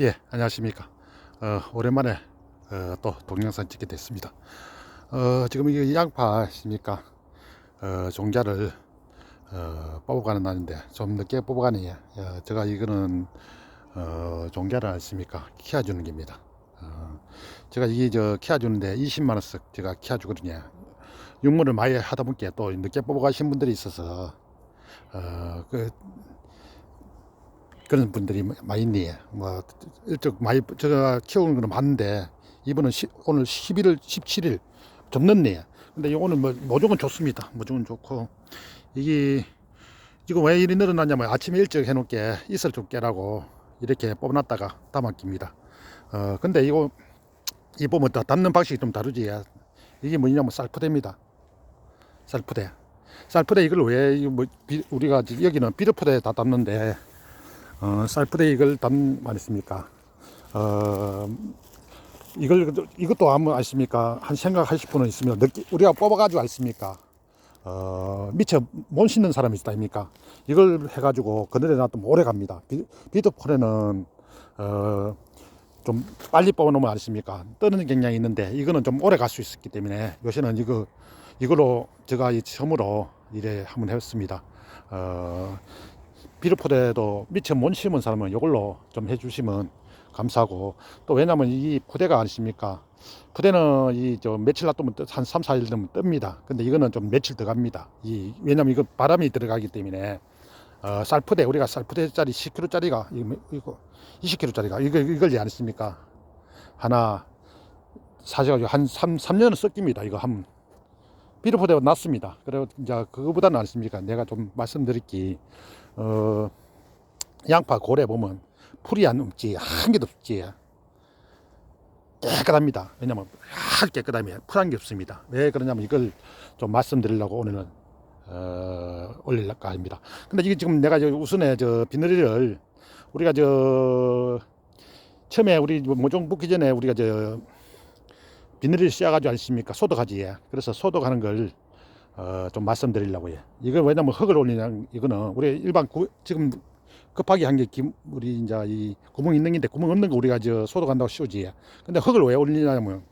예, 안녕하십니까. 어, 오랜만에 어, 또 동영상 찍게 됐습니다. 어, 지금 이게 양파 있습니까? 어, 종자를 어, 뽑아가는 날인데 좀 늦게 뽑아가네요. 어, 제가 이거는 어, 종자를 아십니까? 키워 주는 겁니다. 어, 제가 이게 저 키워 주는데 20만 원씩 제가 키워 주거든요. 육물을 많이 하다 보니까 또 늦게 뽑아가신 분들이 있어서 어, 그 그런 분들이 많이 있네. 뭐 일찍 많이 제가 키우는 거는 맞는데 이번은 시, 오늘 11월 17일 좀 늦네. 근데 오늘 뭐 모종은 좋습니다. 모종은 좋고 이게 이거 왜 이리 늘어났냐면 아침에 일찍 해놓게 이슬 좀 깨라고 이렇게 뽑아놨다가 담았깁니다. 어 근데 이거 이 보면 다 담는 방식이 좀 다르지. 이게 뭐냐면 쌀포대입니다. 쌀포대. 쌀포대 이걸 왜 뭐 비- 우리가 지금 여기는 비료포대에 다 담는데 어, 쌀포대 이걸 담 말했습니까? 어, 이걸 이것도 한번 아십니까? 한 생각하실 분은 있으면 늦게 우리가 뽑아가지고 아십니까? 어, 미처 못 씻는 사람이 있다 아닙니까? 이걸 해가지고 그늘에 놔두면 오래 갑니다. 비, 비트폴에는 어, 좀 빨리 뽑아놓으면 아십니까? 뜨는 경향이 있는데 이거는 좀 오래 갈 수 있었기 때문에 요새는 이거 이걸로 제가 이 처음으로 이래 한번 했습니다. 어, 비료포대도 미처 못 심은 사람은 이걸로 좀 해주시면 감사하고 또 왜냐면 이 포대가 아십니까? 포대는 이 저 며칠 놔두면 뜨- 한 3, 4일 되면 뜹니다. 근데 이거는 좀 며칠 들어갑니다. 이 왜냐면 이거 바람이 들어가기 때문에 어, 쌀포대 우리가 쌀포대짜리 10kg짜리가 이거, 이거 20kg짜리가 이거 이걸 안 했습니까? 하나 사셔가지고 한 3, 3년은 썩깁니다. 이거 한 비료포대가 낫습니다. 그리고 이제 그거보다는 안 씁니까? 내가 좀 말씀드릴게. 어, 양파 고래 보면 풀이 안 없지 한 개도 없지 깨끗합니다 왜냐면 아주 깨끗하면 풀한 게 없습니다 왜 그러냐면 이걸 좀 말씀드리려고 오늘은 어, 올릴까 합니다 근데 이게 지금 내가 저 우선에 저 비늘이를 우리가 저 처음에 우리 뭐 모종 붓기 전에 우리가 저 비늘을 씌워가지고 않습니까 소독하지 그래서 소독하는 걸 어, 좀 말씀드리려고 요. 이거 왜냐면 흙을 올리냐 이거는 우리 일반 구, 지금 급하게 한 게 우리 이제 이 구멍 있는 게인데 구멍 없는 거 우리가 저 소독한다고 씌우지. 근데 흙을 왜 올리냐면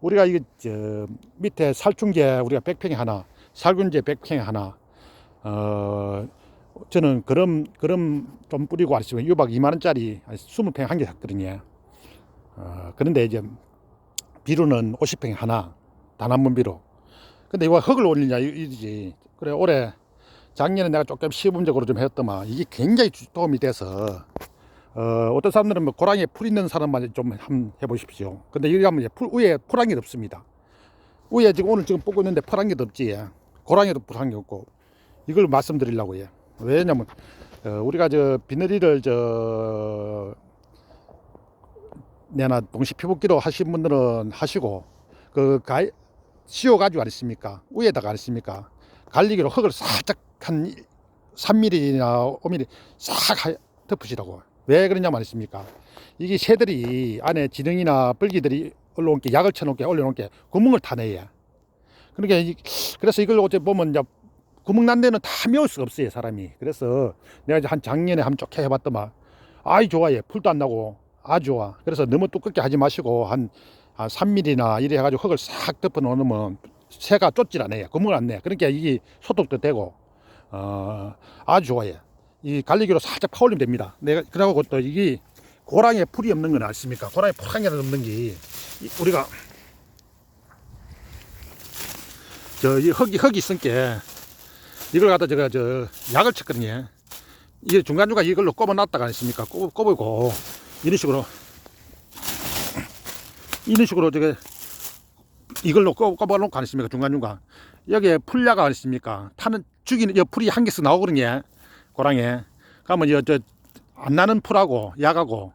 우리가 이게 저 밑에 살충제 우리가 100평에 하나, 살균제 100평에 하나, 어 저는 그럼 그럼 좀 뿌리고 아시면 유박 2만 원짜리 20평 한 개 샀거든요. 어 그런데 이제 비료는 50평에 하나, 단한번 비료. 근데 이거 흙을 올리냐 이- 이지. 그래 올해 작년에 내가 조금 시범적으로 좀 했더만 이게 굉장히 주- 도움이 돼서 어, 어떤 사람들은 뭐 고랑이에 풀 있는 사람만 좀 한번 해보십시오. 근데 여기 이제 풀 위에 풀한개 없습니다. 위에 지금 오늘 지금 뽑고 있는데 풀한 개도 없지 고랑이도 풀한개 없고. 이걸 말씀드리려고 해요 왜냐면 어, 우리가 저 비늘이를 저 내나 동시 피복기로 하신 분들은 하시고 그 가이 씌워 가지고 안 했습니까? 위에다가 안 했습니까? 갈리기로 흙을 살짝 한 3mm나 5mm 싹 하- 덮으시라고. 왜 그러냐면 했습니까? 이게 새들이 안에 지렁이나 뿔기들이 올라온 게 약을 쳐놓은 게 올려놓은 게 구멍을 타내야. 그러니까 이, 그래서 이걸 어째 보면 이제 구멍 난 데는 다 메울 수가 없어요 사람이. 그래서 내가 이제 한 작년에 한번 쭉 해봤더만 아이 좋아해 풀도 안 나고 아주 좋아. 그래서 너무 두껍게 하지 마시고 한 한 3mm나 이래 해가지고 흙을 싹 덮어 놓으면 새가 쫓질 않아요. 구멍을 안 내. 그러니까 이게 소독도 되고, 어, 아주 좋아요. 이 갈리기로 살짝 파올리면 됩니다. 내가, 그러고 또 이게 고랑에 풀이 없는 건 아십니까? 고랑에 개도 없는 게, 이- 우리가, 저, 이 흙이, 흙이 있으니까, 이걸 갖다 제가 저, 약을 쳤거든요. 이게 중간중간 이걸로 꼽아 놨다가 아십니까? 꼽, 꼽고, 이런 식으로, 이런 식으로 저게 이걸로 안 있습니까 중간중간? 여기에 풀야가 안 있습니까? 타는 죽이는 여 풀이 한 개씩 나오거든요 고랑에 그러면 저안 나는 풀하고 약하고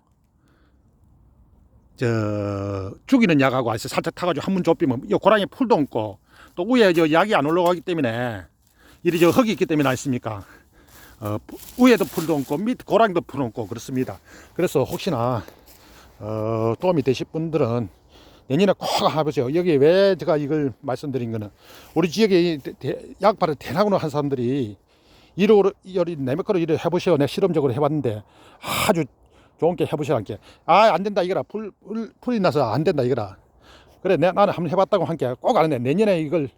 저 죽이는 약하고 아서 살짝 타가지고 한번 좁히면 이 고랑에 풀도 없고 또 위에 저 약이 안 올라가기 때문에 이리 저 흙이 있기 때문에 아십니까 어, 위에도 풀도 없고 밑 고랑도 풀 없고 그렇습니다 그래서 혹시나 어, 도움이 되실 분들은 내년에 꼭 해보세요. 여기 왜 제가 이걸 말씀드린 거는 우리 지역에 약발을 대나구나 한 사람들이 이로 열이 내몇 거로 일을 해보시오. 내가 실험적으로 해봤는데 아주 좋은 게 해보시라는 게. 아, 안 된다 이거라. 풀, 풀, 풀이 나서 안 된다 이거라. 그래, 내, 나는 한번 해봤다고 한 게꼭 아는데 내년에 이걸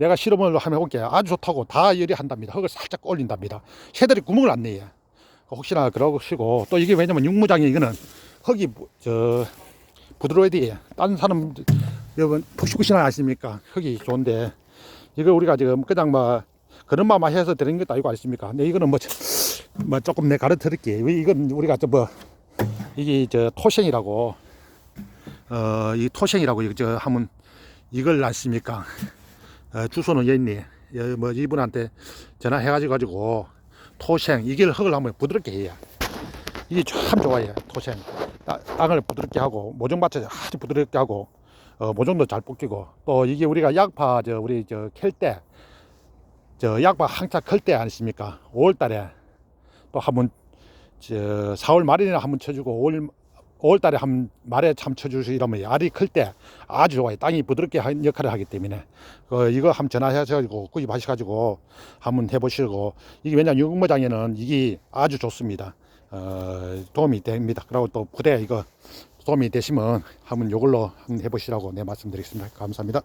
내가 실험을 한번 해본 게 아주 좋다고 다 열이한답니다. 흙을 살짝 올린답니다. 새들이 구멍을 안 내요. 혹시나 그러시고 또 이게 왜냐면 육무장이 이거는 흙이 부- 저 부드러워야 돼요. 다른 사람 여러분 푹신푹신하 아십니까? 흙이 좋은데 이거 우리가 지금 그냥 뭐 그런 마음 해서 드린 것도 아니고 아십니까? 근데 이거는 뭐, 뭐 조금 내 가르쳐 드릴게요. 이건 우리가 저뭐 이게 저 토생이라고 어이 토생이라고 이거 저 하면 이걸 아십니까? 어, 주소는 여기 있네. 여- 뭐 이분한테 전화해가지고 가지고 토생 이걸 흙을 한번 부드럽게 해야. 이게 참 좋아요 토생. 따- 땅을 부드럽게 하고 모종 받쳐 아주 부드럽게 하고 어, 모종도 잘 뽑히고 또 이게 우리가 약파 저 우리 저캘때 저 약파 항차 클 때 아니십니까? 5월달에 또 한번 저 4월 말이나 한번 쳐주고 5월 5월달에 한 말에 참 쳐주시 이러면 알이 클 때 아주 좋아요. 땅이 부드럽게 한 역할을 하기 때문에 그 이거 한번 전화하셔가지고 구입하셔가지고 한번 해보시고 이게 왜냐 육모장에는 이게 아주 좋습니다. 어, 도움이 됩니다. 그리고 또 부대 이거 도움이 되시면 한번 이걸로 한번 해보시라고 내 말씀드리겠습니다. 감사합니다.